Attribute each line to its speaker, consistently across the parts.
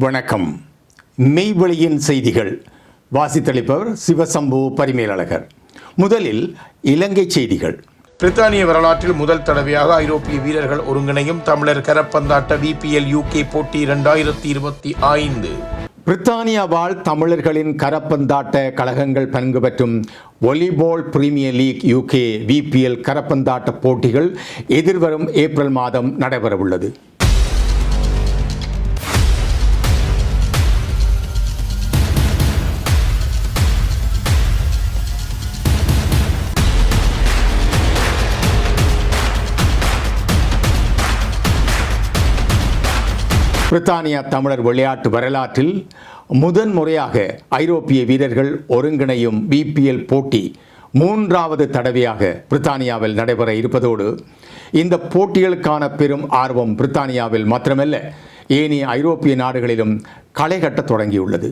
Speaker 1: வணக்கம். மெய்வெளியின் செய்திகள். வாசித்தளிப்பவர் சிவசம்பு பரிமேலழகர். முதலில் இலங்கை செய்திகள்.
Speaker 2: பிரித்தானிய வரலாற்றில் முதல் தடவையாக ஐரோப்பிய வீரர்கள் ஒருங்கிணையும் தமிழர் கரப்பந்தாட்ட விபிஎல் யூகே போட்டி இரண்டாயிரத்தி இருபத்தி ஐந்து.
Speaker 1: பிரித்தானியா வாழ் தமிழர்களின் கரப்பந்தாட்ட கழகங்கள் பங்கு பெற்றும் volleyball premier league UK VPL கரப்பந்தாட்ட போட்டிகள் எதிர்வரும் ஏப்ரல் மாதம் நடைபெறவுள்ளது. பிரித்தானியா தமிழர் விளையாட்டு வரலாற்றில் முதன் முறையாக ஐரோப்பிய வீரர்கள் ஒருங்கிணையும் பிபிஎல் போட்டி மூன்றாவது தடவையாக பிரித்தானியாவில் நடைபெற இருப்பதோடு இந்த போட்டிகளுக்கான பெரும் ஆர்வம் பிரித்தானியாவில் மாத்திரமல்ல ஏனைய ஐரோப்பிய நாடுகளிலும் களை கட்டத் தொடங்கியுள்ளது.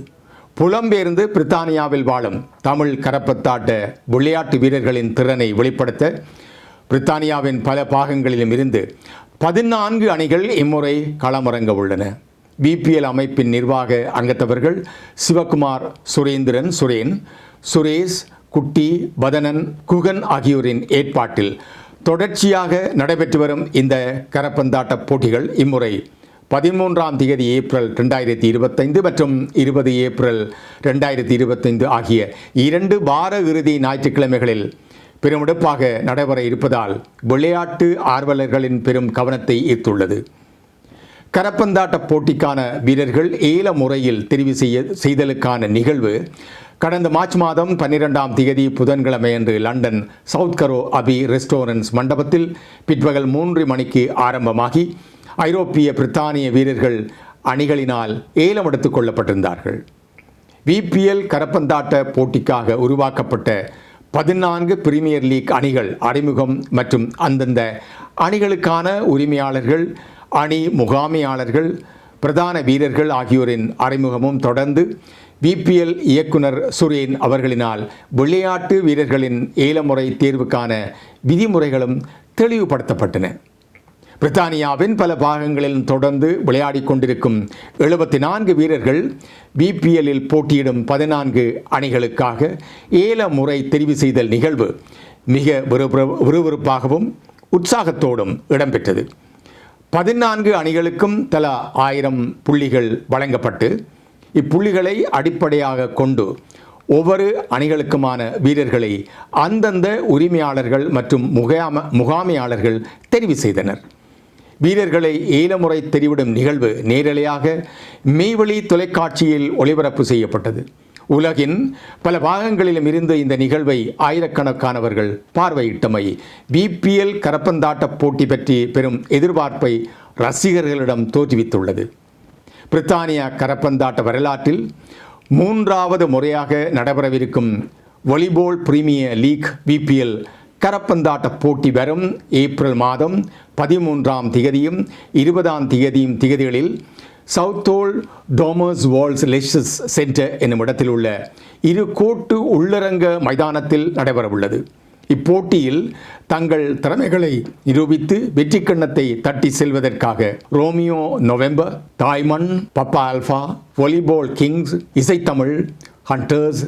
Speaker 1: புலம்பெயர்ந்து பிரித்தானியாவில் வாழும் தமிழ் கரப்பத்தாட்ட விளையாட்டு வீரர்களின் திறனை வெளிப்படுத்த பிரித்தானியாவின் பல பாகங்களிலும் இருந்து பதினான்கு அணிகள் இம்முறை களமிறங்க உள்ளன. பிபிஎல் அமைப்பின் நிர்வாக அங்கத்தவர்கள் சிவகுமார் சுரேந்திரன் சுரேன் சுரேஷ் குட்டி வதனன் குகன் ஆகியோரின் ஏற்பாட்டில் தொடர்ச்சியாக நடைபெற்று வரும் இந்த கரப்பந்தாட்ட போட்டிகள் இம்முறை பதிமூன்றாம் தேதி ஏப்ரல் ரெண்டாயிரத்தி இருபத்தைந்து மற்றும் இருபது ஏப்ரல் ரெண்டாயிரத்தி இருபத்தைந்து ஆகிய இரண்டு வார இறுதி ஞாயிற்றுக்கிழமைகளில் பெருமெடுப்பாக நடைபெற இருப்பதால் விளையாட்டு ஆர்வலர்களின் பெரும் கவனத்தை ஈர்த்துள்ளது. கரப்பந்தாட்ட போட்டிக்கான வீரர்கள் ஏல முறையில் தெரிவு செய்ய செய்தலுக்கான நிகழ்வு கடந்த மார்ச் மாதம் பன்னிரெண்டாம் தேதி புதன்கிழமையன்று London South Harrow Abi restaurants மண்டபத்தில் பிற்பகல் மூன்று மணிக்கு ஆரம்பமாகி ஐரோப்பிய பிரித்தானிய வீரர்கள் அணிகளினால் ஏலம் எடுத்துக் கொள்ளப்பட்டிருந்தார்கள். விபிஎல் கரப்பந்தாட்ட போட்டிக்காக உருவாக்கப்பட்ட பதினான்கு பிரீமியர் லீக் அணிகள் அறிமுகம் மற்றும் அந்தந்த அணிகளுக்கான உரிமையாளர்கள் அணி முகாமையாளர்கள் பிரதான வீரர்கள் ஆகியோரின் அறிமுகமும் தொடர்ந்து விபிஎல் இயக்குனர் சுரேன் அவர்களினால் விளையாட்டு வீரர்களின் ஏலமுறை தேர்வுக்கான விதிமுறைகளும் தெளிவுபடுத்தப்பட்டன. பிரித்தானியாவின் பல பாகங்களில் தொடர்ந்து விளையாடி கொண்டிருக்கும் எழுபத்தி நான்கு வீரர்கள் பிபிஎல்லில் போட்டியிடும் பதினான்கு அணிகளுக்காக ஏல முறை தெரிவு செய்தல் நிகழ்வு மிக விறுவிறுப்பாகவும் உற்சாகத்தோடும் இடம்பெற்றது. பதினான்கு அணிகளுக்கும் தலா ஆயிரம் புள்ளிகள் வழங்கப்பட்டு இப்புள்ளிகளை அடிப்படையாக கொண்டு ஒவ்வொரு அணிகளுக்குமான வீரர்களை அந்தந்த உரிமையாளர்கள் மற்றும் முகாம முகாமையாளர்கள் தெரிவு செய்தனர். வீரர்களை ஏலமுறை தெரிவிடும் நிகழ்வு நேரலையாக மெய்வழி தொலைக்காட்சியில் ஒளிபரப்பு செய்யப்பட்டது. உலகின் பல பாகங்களிலும் இருந்து இந்த நிகழ்வை ஆயிரக்கணக்கானவர்கள் பார்வையிட்டமை பிபிஎல் கரப்பந்தாட்ட போட்டி பற்றி பெரும் எதிர்பார்ப்பை ரசிகர்களிடம் தோற்றுவித்துள்ளது. பிரித்தானிய கரப்பந்தாட்ட வரலாற்றில் மூன்றாவது முறையாக நடைபெறவிருக்கும் வாலிபால் பிரீமியர் லீக் பிபிஎல் கரப்பந்தாட்ட போட்டி வரும் ஏப்ரல் மாதம் பதிமூன்றாம் திகதியும் இருபதாம் திகதியும் திகதிகளில் சவுத்தோல் டோமர்ஸ் வால்ஸ் லெஷஸ் சென்டர் என்னும் இடத்தில் உள்ள இரு கோட்டு உள்ளரங்க மைதானத்தில் நடைபெறவுள்ளது. இப்போட்டியில் தங்கள் திறமைகளை நிரூபித்து வெற்றி கண்ணத்தை தட்டி செல்வதற்காக Romeo November தாய்மன் papa Alpha volleyball kings Isaithamizh hunters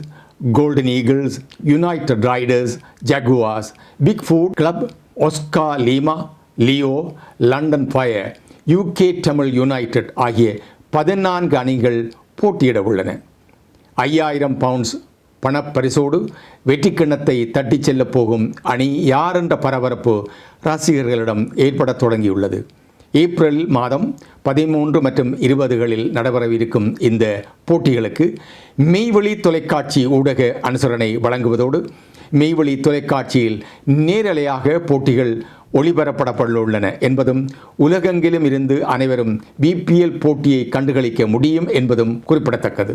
Speaker 1: golden eagles united riders jaguars big foot club ஒஸ்கா Lima Leo London fire UK Tamil united ஆகிய பதினான்கு அணிகள் போட்டியிட உள்ளன. ஐயாயிரம் பவுண்ட்ஸ் பணப்பரிசோடு வெற்றி கிண்ணத்தை தட்டிச் செல்லப் போகும் அணி யார் என்ற பரபரப்பு ரசிகர்களிடம் ஏற்படத் தொடங்கியுள்ளது. ஏப்ரல் மாதம் பதிமூன்று மற்றும் இருபதுகளில் நடைபெறவிருக்கும் இந்த போட்டிகளுக்கு மெய்வழி தொலைக்காட்சி ஊடக அனுசரணை வழங்குவதோடு மெய்வழி தொலைக்காட்சியில் நேரலையாக போட்டிகள் ஒளிபரப்படப்படவுள்ளன என்பதும் உலகெங்கிலும் இருந்து அனைவரும் பிபிஎல் போட்டியை கண்டுகளிக்க முடியும் என்பதும் குறிப்பிடத்தக்கது.